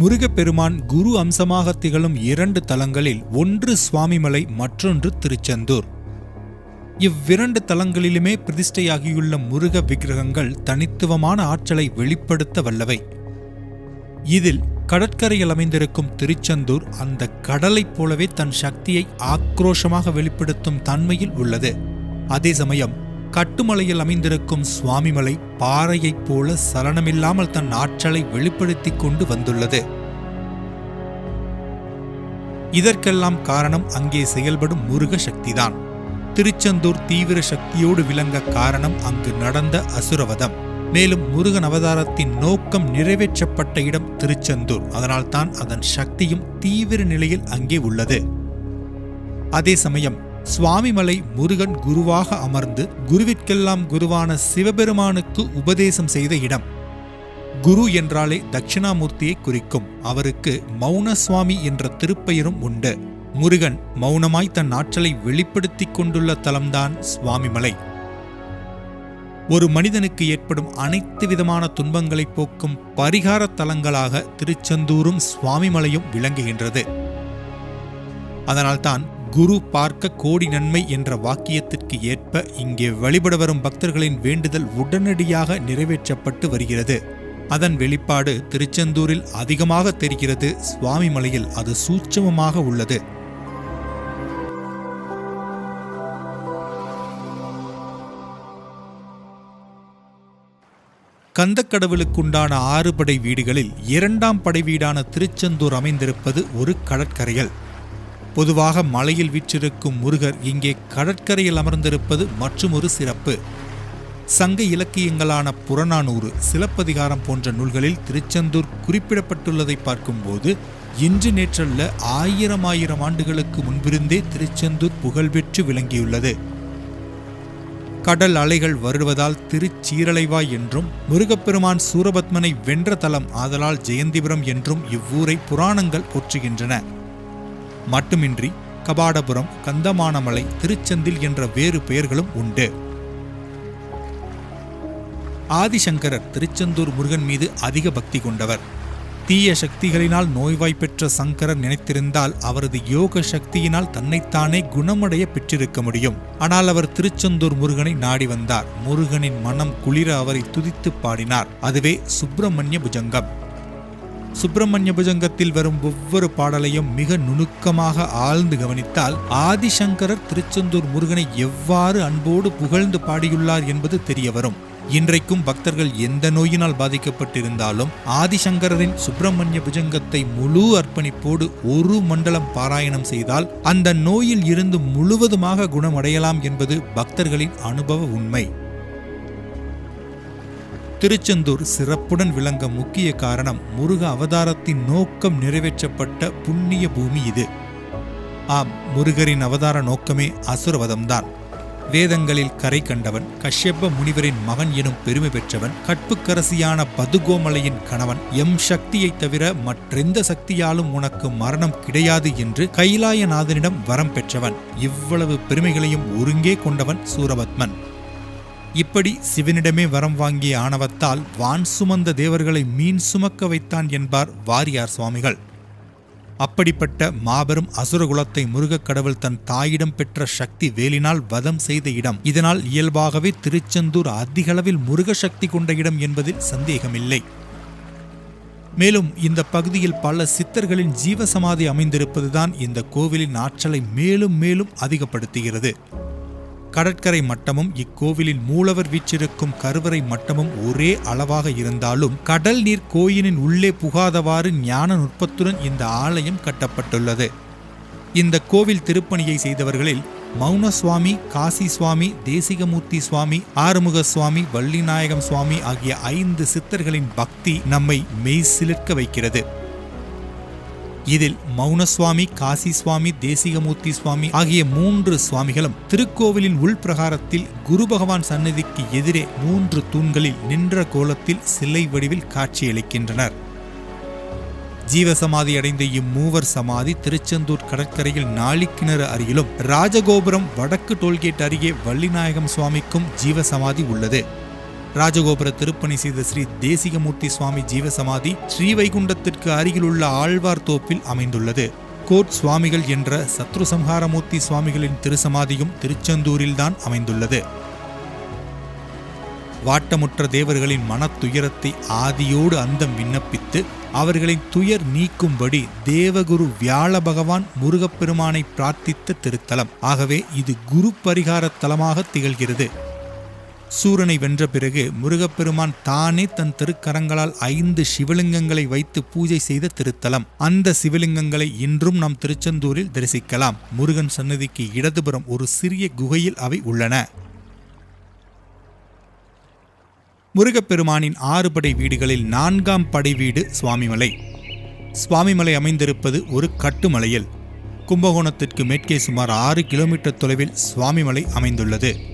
முருகப்பெருமான் குரு அம்சமாக திகழும் இரண்டு தலங்களில் ஒன்று சுவாமிமலை மற்றொன்று திருச்செந்தூர். இவ்விரண்டு தலங்களிலுமே பிரதிஷ்டையாகியுள்ள முருக விக்கிரகங்கள் தனித்துவமான ஆற்றலை வெளிப்படுத்த வல்லவை. இதில் கடற்கரையில் அமைந்திருக்கும் திருச்செந்தூர் அந்த கடலைப் போலவே தன் சக்தியை ஆக்ரோஷமாக வெளிப்படுத்தும் தன்மையில் உள்ளது. அதே சமயம் கட்டுமலையில் அமைந்திருக்கும் சுவாமிமலை பாறையைப் போல சலனமில்லாமல் தன் ஆற்றலை வெளிப்படுத்திக் கொண்டு வந்துள்ளது. இதற்கெல்லாம் காரணம் அங்கே செயல்படும் முருக சக்திதான். திருச்செந்தூர் தீவிர சக்தியோடு விளங்க காரணம் அங்கு நடந்த அசுரவதம். மேலும் முருகன் அவதாரத்தின் நோக்கம் நிறைவேற்றப்பட்ட இடம் திருச்செந்தூர். அதனால்தான் அதன் சக்தியும் தீவிர நிலையில் அங்கே உள்ளது. அதே சமயம் சுவாமிமலை முருகன் குருவாக அமர்ந்து குருவிற்கெல்லாம் குருவான சிவபெருமானுக்கு உபதேசம் செய்த இடம். குரு என்றாலே தட்சிணாமூர்த்தியை குறிக்கும். அவருக்கு மௌன சுவாமி என்ற திருப்பெயரும் உண்டு. முருகன் மௌனமாய் தன் ஆற்றலை வெளிப்படுத்திக் கொண்டுள்ள தலம்தான் சுவாமிமலை. ஒரு மனிதனுக்கு ஏற்படும் அனைத்து விதமான துன்பங்களை போக்கும் பரிகார தலங்களாக திருச்செந்தூரும் சுவாமிமலையும் விளங்குகின்றது. அதனால்தான் குரு பார்க்க கோடி நன்மை என்ற வாக்கியத்திற்கு ஏற்ப இங்கே வழிபட வரும் பக்தர்களின் வேண்டுதல் உடனடியாக நிறைவேற்றப்பட்டு வருகிறது. அதன் வெளிப்பாடு திருச்செந்தூரில் அதிகமாக தெரிகிறது. சுவாமிமலையில் அது சூட்சமமாக உள்ளது. கந்தக்கடவுளுக்குண்டான ஆறு படை வீடுகளில் இரண்டாம் படை வீடான திருச்செந்தூர் அமைந்திருப்பது ஒரு கடற்கரையல். பொதுவாக மலையில் வீற்றிருக்கும் முருகர் இங்கே கடற்கரையில் அமர்ந்திருப்பது மற்றுமொரு சிறப்பு. சங்க இலக்கியங்களான புறநானூறு சிலப்பதிகாரம் போன்ற நூல்களில் திருச்செந்தூர் குறிப்பிடப்பட்டுள்ளதை பார்க்கும்போது இன்று நேற்றல்ல ஆயிரம் ஆயிரம் ஆண்டுகளுக்கு முன்பிருந்தே திருச்செந்தூர் புகழ்பெற்று விளங்கியுள்ளது. கடல் அலைகள் வருவதால் திருச்சீரலைவாய் என்றும் முருகப்பெருமான் சூரபத்மனை வென்ற தலம் ஆதலால் ஜெயந்திபுரம் என்றும் இவ்வூரை புராணங்கள் போற்றுகின்றன. மட்டுமின்றி கபாடபுரம் கந்தமானமலை திருச்செந்தில் என்ற வேறு பெயர்களும் உண்டு. ஆதிசங்கரர் திருச்செந்தூர் முருகன் மீது அதிக பக்தி கொண்டவர். தீய சக்திகளினால் நோய்வாய் பெற்ற சங்கரர் நினைத்திருந்தால் அவரது யோக சக்தியினால் தன்னைத்தானே குணமடைய பெற்றிருக்க முடியும். ஆனால் அவர் திருச்செந்தூர் முருகனை நாடி வந்தார். முருகனின் மனம் குளிர அவரை துதித்து பாடினார். அதுவே சுப்பிரமணிய புஜங்கம். சுப்பிரமணிய புஜங்கத்தில் வரும் ஒவ்வொரு பாடலையும் மிக நுணுக்கமாக ஆழ்ந்து கவனித்தால் ஆதிசங்கரர் திருச்செந்தூர் முருகனை எவ்வாறு அன்போடு புகழ்ந்து பாடியுள்ளார் என்பது தெரிய வரும். இன்றைக்கும் பக்தர்கள் எந்த நோயினால் பாதிக்கப்பட்டிருந்தாலும் ஆதிசங்கரரின் சுப்பிரமணிய புஜங்கத்தை முழு அர்ப்பணிப்போடு ஒரு மண்டலம் பாராயணம் செய்தால் அந்த நோயில் இருந்து முழுவதுமாக குணமடையலாம் என்பது பக்தர்களின் அனுபவ உண்மை. திருச்செந்தூர் சிறப்புடன் விளங்க முக்கிய காரணம் முருக அவதாரத்தின் நோக்கம் நிறைவேற்றப்பட்ட புண்ணிய பூமி இது. ஆம் முருகரின் அவதார நோக்கமே அசுரவதம்தான். வேதங்களில் கரை கண்டவன் கஷ்யப்ப முனிவரின் மகன் எனும் பெருமை பெற்றவன் கற்புக்கரசியான பதுகோமலையின் கணவன் எம் சக்தியைத் தவிர மற்றெந்த சக்தியாலும் உனக்கு மரணம் கிடையாது என்று கைலாயநாதனிடம் வரம் பெற்றவன். இவ்வளவு பெருமைகளையும் ஒருங்கே கொண்டவன் சூரபத்மன். இப்படி சிவனிடமே வரம் வாங்கிய ஆணவத்தால் வான் சுமந்த தேவர்களை மீன் சுமக்க வைத்தான் என்பார் வாரியார் சுவாமிகள். அப்படிப்பட்ட மாபெரும் அசுரகுலத்தை முருகக் கடவுள் தன் தாயிடம் பெற்ற சக்தி வேலினால் வதம் செய்த இடம். இதனால் இயல்பாகவே திருச்செந்தூர் அதிகளவில் முருக சக்தி கொண்ட இடம் என்பதில் சந்தேகமில்லை. மேலும் இந்த பகுதியில் பல சித்தர்களின் ஜீவசமாதி அமைந்திருப்பதுதான் இந்த கோவிலின் ஆற்றலை மேலும் மேலும் அதிகப்படுத்துகிறது. கடற்கரை மட்டமும் இக்கோவிலின் மூலவர் வீச்சிருக்கும் கருவறை மட்டமும் ஒரே அளவாக இருந்தாலும் கடல் நீர் கோயிலின் உள்ளே புகாதவாறு ஞான நுட்பத்துடன் இந்த ஆலயம் கட்டப்பட்டுள்ளது. இந்த கோவில் திருப்பணியை செய்தவர்களில் மௌன சுவாமி காசி சுவாமி தேசிகமூர்த்தி சுவாமி ஆறுமுக சுவாமி வள்ளிநாயகம் சுவாமி ஆகிய ஐந்து சித்தர்களின் பக்தி நம்மை மெய் சிலிர்க்க வைக்கிறது. இதில் மௌனசுவாமி காசி சுவாமி தேசிகமூர்த்தி சுவாமி ஆகிய மூன்று சுவாமிகளும் திருக்கோவிலின் உள்பிரகாரத்தில் குரு பகவான் சன்னதிக்கு எதிரே மூன்று தூண்களில் நின்ற கோலத்தில் சிலை வடிவில் காட்சியளிக்கின்றனர். ஜீவசமாதி அடைந்த இம்மூவர் சமாதி திருச்செந்தூர் கடற்கரையில் நாளிக்கிணறு அருகிலும் ராஜகோபுரம் வடக்கு டோல்கேட் அருகே வள்ளிநாயகம் சுவாமிக்கும் ஜீவசமாதி உள்ளது. ராஜகோபுர திருப்பணி செய்த ஸ்ரீ தேசிகமூர்த்தி சுவாமி ஜீவசமாதி ஸ்ரீவைகுண்டத்திற்கு அருகிலுள்ள ஆழ்வார் தோப்பில் அமைந்துள்ளது. கோட் சுவாமிகள் என்ற சத்ரு சம்ஹாரமூர்த்தி சுவாமிகளின் திருசமாதியும் திருச்செந்தூரில்தான் அமைந்துள்ளது. வாட்டமுற்ற தேவர்களின் மனத்துயரத்தை ஆதியோடு அந்தம் விண்ணப்பித்து அவர்களின் துயர் நீக்கும்படி தேவகுரு வியாழ பகவான் முருகப்பெருமானை பிரார்த்தித்த திருத்தலம். ஆகவே இது குரு பரிகார தலமாக திகழ்கிறது. சூரனை வென்ற பிறகு முருகப்பெருமான் தானே தன் திருக்கரங்களால் ஐந்து சிவலிங்கங்களை வைத்து பூஜை செய்த திருத்தலம். அந்த சிவலிங்கங்களை இன்றும் நாம் திருச்செந்தூரில் தரிசிக்கலாம். முருகன் சன்னதிக்கு இடதுபுறம் ஒரு சிறிய குகையில் அவை உள்ளன. முருகப்பெருமானின் ஆறு படை வீடுகளில் நான்காம் படை வீடு சுவாமிமலை. சுவாமிமலை அமைந்திருப்பது ஒரு கட்டுமலையில். கும்பகோணத்திற்கு மேற்கே சுமார் ஆறு கிலோமீட்டர் தொலைவில் சுவாமிமலை அமைந்துள்ளது.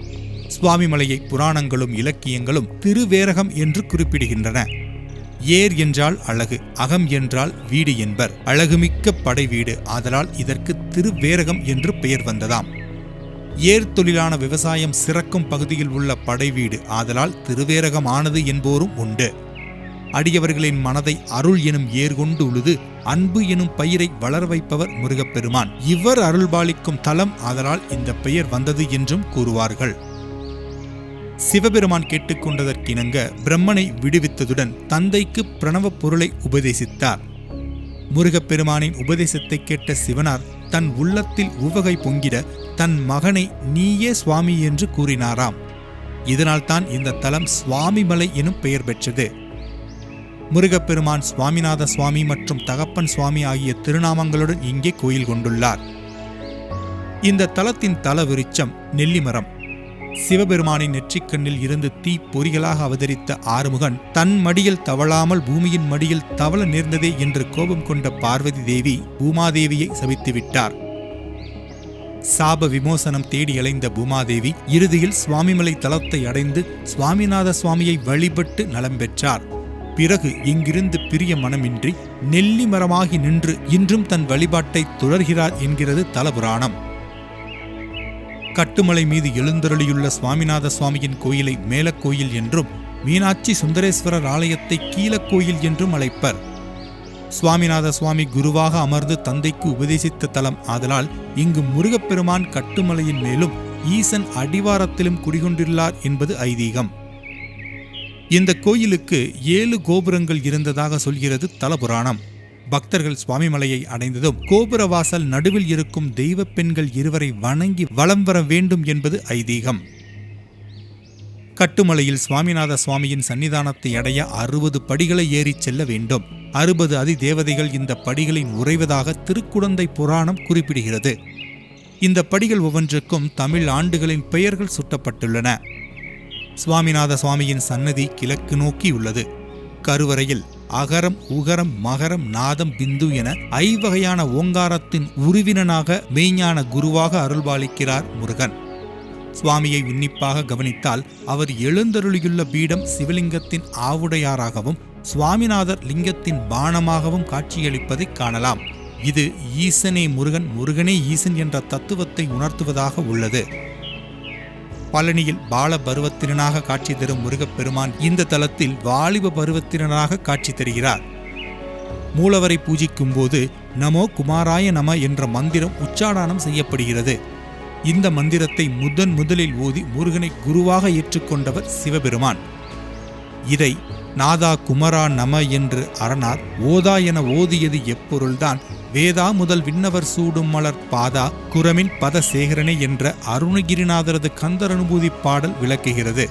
சுவாமிமலையை புராணங்களும் இலக்கியங்களும் திருவேரகம் என்று குறிப்பிடுகின்றன. ஏர் என்றால் அழகு அகம் என்றால் வீடு என்பர். அழகுமிக்க படை வீடு ஆதலால் இதற்கு திருவேரகம் என்று பெயர் வந்ததாம். ஏர் தொழிலான விவசாயம் சிறக்கும் பகுதியில் உள்ள படை வீடு ஆதலால் திருவேரகம் ஆனது என்போரும் உண்டு. அடியவர்களின் மனதை அருள் எனும் ஏர் கொண்டு உழுது அன்பு எனும் பயிரை வளர வைப்பவர் முருகப்பெருமான். இவர் அருள்பாலிக்கும் தலம் ஆதலால் இந்த பெயர் வந்தது என்றும் கூறுவார்கள். சிவபெருமான் கேட்டுக்கொண்டதற்கிணங்க பிரம்மனை விடுவித்ததுடன் தந்தைக்கு பிரணவ பொருளை உபதேசித்தார். முருகப்பெருமானின் உபதேசத்தை கேட்ட சிவனார் தன் உள்ளத்தில் உவகை பொங்கிட தன் மகனை நீயே சுவாமி என்று கூறினாராம். இதனால்தான் இந்த தலம் சுவாமிமலை எனும் பெயர் பெற்றது. முருகப்பெருமான் சுவாமிநாத சுவாமி மற்றும் தகப்பன் சுவாமி ஆகிய திருநாமங்களுடன் இங்கே கோயில் கொண்டுள்ளார். இந்த தலத்தின் தல விருட்சம் நெல்லிமரம். சிவபெருமானின் நெற்றிக்கண்ணில் இருந்து தீ பொறிகளாக அவதரித்த ஆறுமுகன் தன் மடியில் தவழாமல் பூமியின் மடியில் தவள நேர்ந்ததே என்று கோபம் கொண்ட பார்வதி தேவி பூமாதேவியை சபித்துவிட்டார் சாப விமோசனம் தேடி அலைந்த பூமாதேவி இறுதியில் சுவாமிமலை தலத்தை அடைந்து சுவாமிநாத சுவாமியை வழிபட்டு நலம் பெற்றார். பிறகு இங்கிருந்து பிரிய மனமின்றி நெல்லி மரமாகி நின்று இன்றும் தன் வழிபாட்டை தொடர்கிறார் என்கிறது தலபுராணம். கட்டுமலை மீது எழுந்தருளியுள்ள சுவாமிநாத சுவாமியின் கோயிலை மேலக்கோயில் என்றும் மீனாட்சி சுந்தரேஸ்வரர் ஆலயத்தை கீழக்கோயில் என்றும் அழைப்பர். சுவாமிநாத சுவாமி குருவாக அமர்ந்து தந்தைக்கு உபதேசித்த தலம் ஆதலால் இங்கு முருகப்பெருமான் கட்டுமலையின் மேலும் ஈசன் அடிவாரத்திலும் குடிகொண்டுள்ளார் என்பது ஐதீகம். இந்த கோயிலுக்கு ஏழு கோபுரங்கள் இருந்ததாக சொல்கிறது தலபுராணம். பக்தர்கள் சுவாமிமலையை அடைந்ததும் கோபுர வாசல் நடுவில் இருக்கும் தெய்வ பெண்கள் இருவரை வணங்கி வலம் வர வேண்டும் என்பது ஐதீகம். கட்டுமலையில் சுவாமிநாத சுவாமியின் சன்னிதானத்தை அடைய அறுபது படிகளை ஏறிச் செல்ல வேண்டும். அறுபது அதி தேவதைகள் இந்த படிகளின் உறைவதாக திருக்குடந்தை புராணம் குறிப்பிடுகிறது. இந்த படிகள் ஒவ்வொன்றுக்கும் தமிழ் ஆண்டுகளின் பெயர்கள் சுட்டப்பட்டுள்ளன. சுவாமிநாத சுவாமியின் சன்னதி கிழக்கு நோக்கி உள்ளது. கருவறையில் அகரம் உகரம் மகரம் நாதம் பிந்து என ஐவகையான ஓங்காரத்தின் உருவினனாக மெய்ஞான குருவாக அருள்பாலிக்கிறார் முருகன். சுவாமியை உன்னிப்பாக கவனித்தால் அவர் எழுந்தருளியுள்ள பீடம் சிவலிங்கத்தின் ஆவுடையாராகவும் சுவாமிநாதர் லிங்கத்தின் பானமாகவும் காட்சியளிப்பதைக் காணலாம். இது ஈசனே முருகன் முருகனே ஈசன் என்ற தத்துவத்தை உணர்த்துவதாக உள்ளது. பழனியில் பால பருவத்தினனாக காட்சி தரும் முருகப்பெருமான் இந்த தலத்தில் வாலிப பருவத்தினனாக காட்சி தருகிறார். மூலவரை பூஜிக்கும் போது நமோ குமாராய நம என்ற மந்திரம் உச்சாடானம் செய்யப்படுகிறது. இந்த மந்திரத்தை முதன் முதலில் ஓதி முருகனை குருவாக ஏற்றுக்கொண்டவர் சிவபெருமான். இதை நாதா குமரா நம என்று அரணார். ஓதா என ஓதியது எப்பொருள்தான். வேதா முதல் விண்ணவர் சூடும் மலர் பாதா. குரமின் பத என்ற அருணகிரிநாதரது கந்தர் அனுபூதி பாடல் விளக்குகிறது.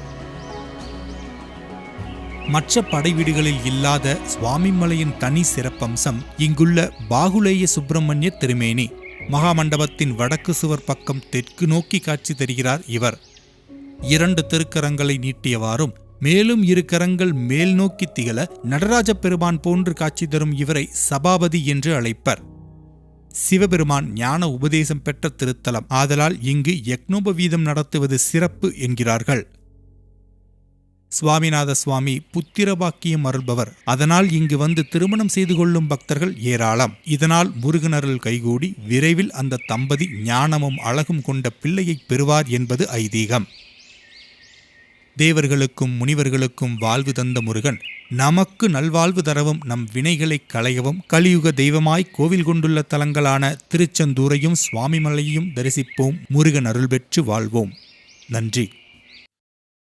மற்ற படைவீடுகளில் இல்லாத சுவாமிமலையின் தனி சிறப்பம்சம் இங்குள்ள பாகுலேய சுப்பிரமணிய திருமேனி. மகாமண்டபத்தின் வடக்கு சுவர் பக்கம் தெற்கு நோக்கி காட்சி தருகிறார் இவர். இரண்டு திருக்கரங்களை நீட்டியவாறும் மேலும் இரு கரங்கள் மேல் நோக்கி திகழ நடராஜ பெருமான் போன்று காட்சி தரும் இவரை சபாபதி என்று அழைப்பர். சிவபெருமான் ஞான உபதேசம் பெற்ற திருத்தலம். ஆதலால் இங்கு யக்னோபவீதம் நடத்துவது சிறப்பு என்கிறார்கள். சுவாமிநாத சுவாமி புத்திரபாக்கியம் அருள்பவர். அதனால் இங்கு வந்து திருமணம் செய்து கொள்ளும் பக்தர்கள் ஏராளம். இதனால் முருகனருள் கைகூடி விரைவில் அந்த தம்பதி ஞானமும் அழகும் கொண்ட பிள்ளையை பெறுவார் என்பது ஐதீகம். தேவர்களுக்கும் முனிவர்களுக்கும் வாழ்வு தந்த முருகன் நமக்கு நல்வாழ்வு தரவும் நம் வினைகளை களையவும் கலியுக தெய்வமாய் கோவில் கொண்டுள்ள தலங்களான திருச்செந்தூரையும் சுவாமிமலையையும் தரிசிப்போம். முருகன் அருள் பெற்று வாழ்வோம். நன்றி.